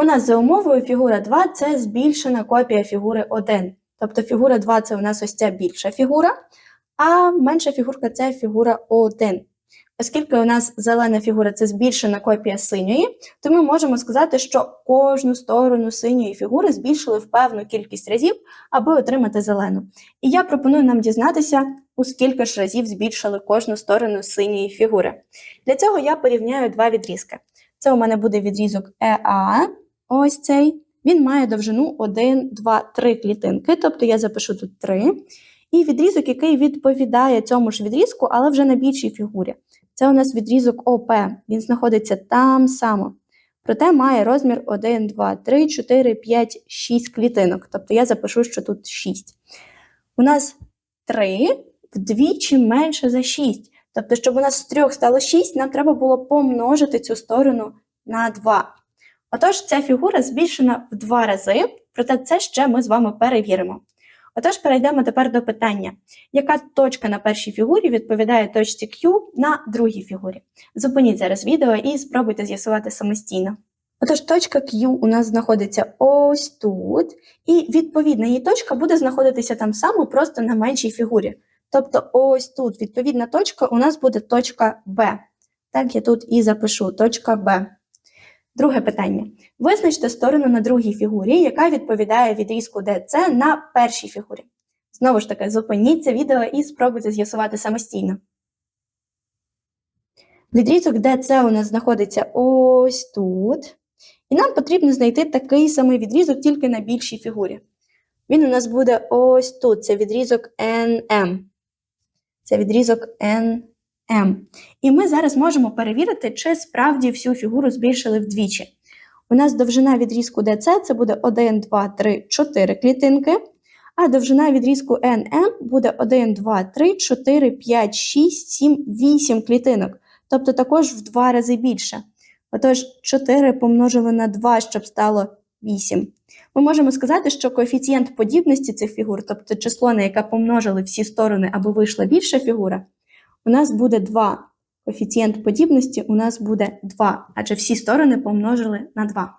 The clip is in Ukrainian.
У нас за умовою фігура 2 це збільшена копія фігури 1. Тобто фігура 2 це у нас ось ця більша фігура, а менша фігурка це фігура 1. Оскільки у нас зелена фігура це збільшена копія синьої, то ми можемо сказати, що кожну сторону синьої фігури збільшили в певну кількість разів, аби отримати зелену. І я пропоную нам дізнатися, у скільки ж разів збільшили кожну сторону синьої фігури. Для цього я порівняю два відрізки. Це у мене буде відрізок ЕА, ось цей. Він має довжину 1, 2, 3 клітинки, тобто я запишу тут 3. І відрізок, який відповідає цьому ж відрізку, але вже на більшій фігурі. Це у нас відрізок ОП, він знаходиться там само. Проте має розмір 1, 2, 3, 4, 5, 6 клітинок. Тобто я запишу, що тут 6. У нас 3 вдвічі менше за 6. Тобто, щоб у нас з 3 стало 6, нам треба було помножити цю сторону на 2. Отож, ця фігура збільшена в 2 рази, проте це ще ми з вами перевіримо. Отож, перейдемо тепер до питання, яка точка на першій фігурі відповідає точці Q на другій фігурі. Зупиніть зараз відео і спробуйте з'ясувати самостійно. Отож, точка Q у нас знаходиться ось тут, і відповідна її точка буде знаходитися там само, просто на меншій фігурі. Тобто, ось тут відповідна точка у нас буде точка B. Так, я тут і запишу точка B. Друге питання. Визначте сторону на другій фігурі, яка відповідає відрізку DC на першій фігурі. Знову ж таки, зупиніть це відео і спробуйте з'ясувати самостійно. Відрізок DC у нас знаходиться ось тут. І нам потрібно знайти такий самий відрізок тільки на більшій фігурі. Він у нас буде ось тут. Це відрізок NM. Це відрізок NM. І ми зараз можемо перевірити, чи справді всю фігуру збільшили вдвічі. У нас довжина відрізку DC це буде 1, 2, 3, 4 клітинки, а довжина відрізку NM буде 1, 2, 3, 4, 5, 6, 7, 8 клітинок. Тобто також в 2 рази більше. Отож, 4 помножили на 2, щоб стало 8. Ми можемо сказати, що коефіцієнт подібності цих фігур, тобто число, на яке помножили всі сторони, аби вийшла більша фігура, у нас буде 2. Коефіцієнт подібності у нас буде 2, адже всі сторони помножили на 2.